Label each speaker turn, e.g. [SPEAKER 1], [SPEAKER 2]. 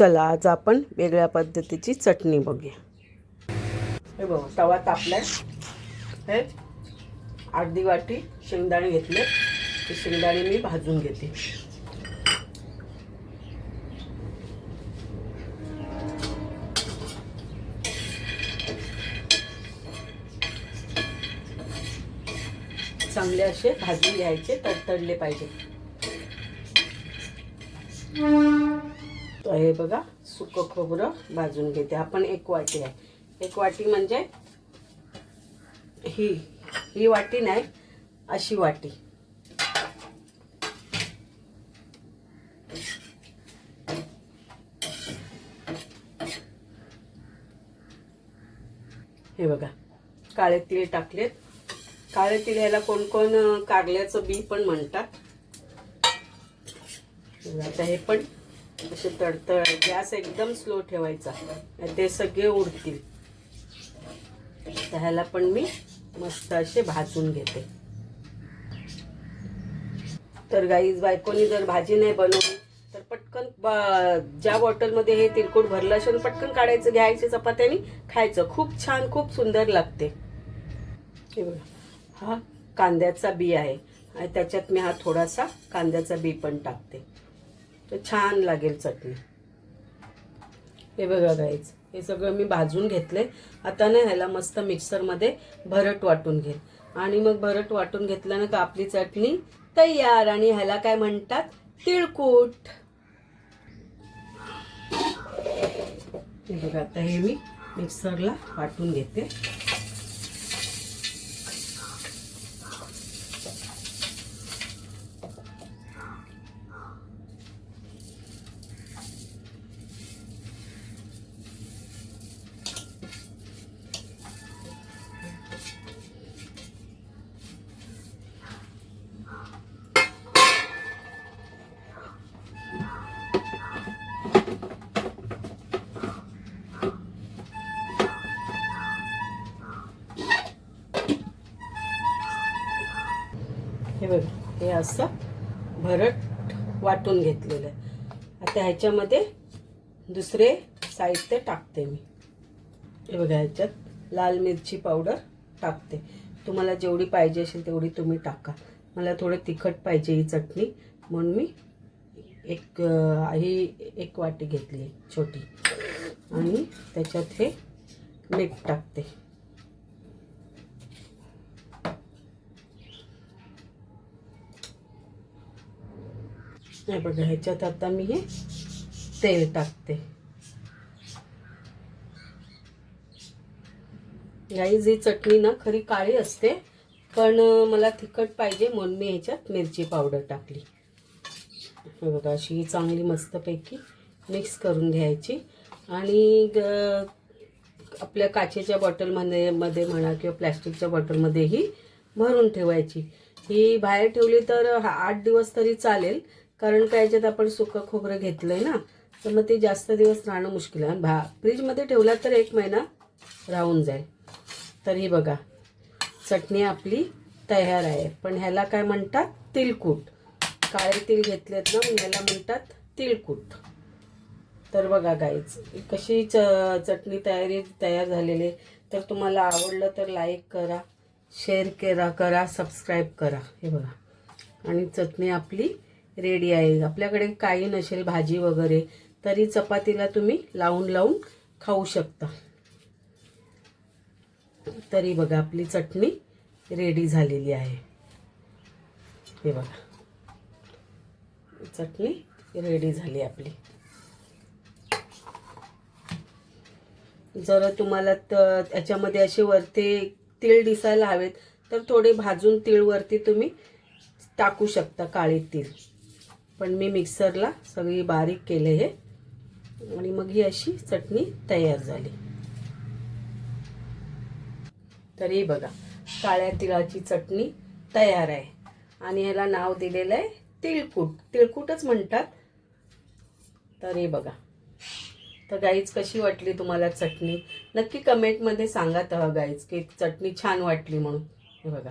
[SPEAKER 1] चला आज आपण वेगळ्या पद्धतीची चटणी बघूया. हे बघ तवा तापलाय. हे अर्धी वाटी शेंगदाणे घेतले. ते शेंगदाणे मी भाजून घेते. चांगले असे भाजून घ्यायचे तडतडले पाहिजे. हे बघा सुकं खोबरं भाजून घेते. आपण एक वाटी आहे. एक वाटी म्हणजे ही ही वाटी नाही अशी वाटी. हे बघा काळे तिळे टाकलेत. काळे तिळ याला कोण कोण कारल्याचं बी पण म्हणतात. आता हे पण असे तडतड गॅस एकदम स्लो ठेवायचा. ते सगळे उडतील. तर ह्याला पण मी मस्त असे भाजून घेते. तर गाईज बायकोनी जर भाजी नाही बनवली तर पटकन ज्या बॉटलमध्ये हे तिरकूट भरलं असेल पटकन काढायचं घ्यायचे चपात्यानी खायचं. खूप छान खूप सुंदर लागते. हे बघा हा कांद्याचा बी आहे. आणि त्याच्यात मी हा थोडासा कांद्याचा बी पण टाकते. तर छान लागेल चटणी. हे बघा गाईच हे सगळं मी भाजून घेतले आता ना ह्याला मस्त मिक्सरमध्ये भरट वाटून घेईल आणि मग भरट वाटून घेतल्यानं का आपली चटणी तयार आणि ह्याला काय म्हणतात? तिळकूट. हे बघा आता हे मी मिक्सरला वाटून घेते. हे बघ हे असं भरट वाटून घेतलेलं आहे. आता ह्याच्यामध्ये दुसरे साहित्य टाकते मी. हे बघा ह्याच्यात लाल मिरची पावडर टाकते. तुम्हाला जेवढी पाहिजे असेल तेवढी तुम्ही टाका. मला थोडं तिखट पाहिजे ही चटणी म्हणून मी एक ही एक वाटी घेतली आहे छोटी. आणि त्याच्यात हे मीठ टाकते. हे बघा ह्याच्यात आता मी हे तेल टाकते. गाईज ही चटणी ना खरी काळी असते पण मला तिखट पाहिजे म्हणून मी ह्याच्यात मिरची पावडर टाकली. हे बघा अशी ही चांगली मस्तपैकी मिक्स करून घ्यायची. आणि आपल्या काचेच्या बॉटलमध्ये मध्ये म्हणा किंवा प्लॅस्टिकच्या बॉटलमध्येही भरून ठेवायची. ही बाहेर ठेवली तर आठ दिवस तरी चालेल. कारण काय याच्यात आपण सुकं खोबरं घेतलं आहे ना तर मग ते जास्त दिवस राहणं मुश्किल आहे. आणि भा फ्रीजमध्ये ठेवला तर एक महिना राहून जाईल. तर ही बघा चटणी आपली तयार आहे. पण ह्याला काय म्हणतात? तिलकूट. काळे तिल घेतलेत ना ह्याला म्हणतात तिळकूट तर बघा गाईच कशी च चटणी तयारी तयार झालेली तर तुम्हाला आवडलं तर लाईक करा शेअर करा करा सबस्क्राईब करा. हे बघा. आणि चटणी आपली रेडी आहे. आपल्याकडे काही नसेल भाजी वगैरे तरी चपातीला तुम्ही लावून लावून खाऊ शकता. तरी बघा आपली चटणी रेडी झालेली आहे. हे बघा. चटणी रेडी झाली आपली. जर तुम्हाला त्याच्यामध्ये असे वरती तीळ दिसायला हवेत तर थोडे भाजून तीळ वरती तुम्ही टाकू शकता काळे तीळ. पण मी मिक्सरला सगळी बारीक केले हे. आणि मग ही अशी चटणी तयार झाली. तर ही बघा काळ्या तिळाची चटणी तयार आहे. आणि ह्याला नाव दिलेलं आहे तिळकूट. तिळकूटच म्हणतात. तर हे बघा. तर गाईज कशी वाटली तुम्हाला चटणी? नक्की कमेंटमध्ये सांगा तर गाईज की चटणी छान वाटली म्हणून. हे बघा.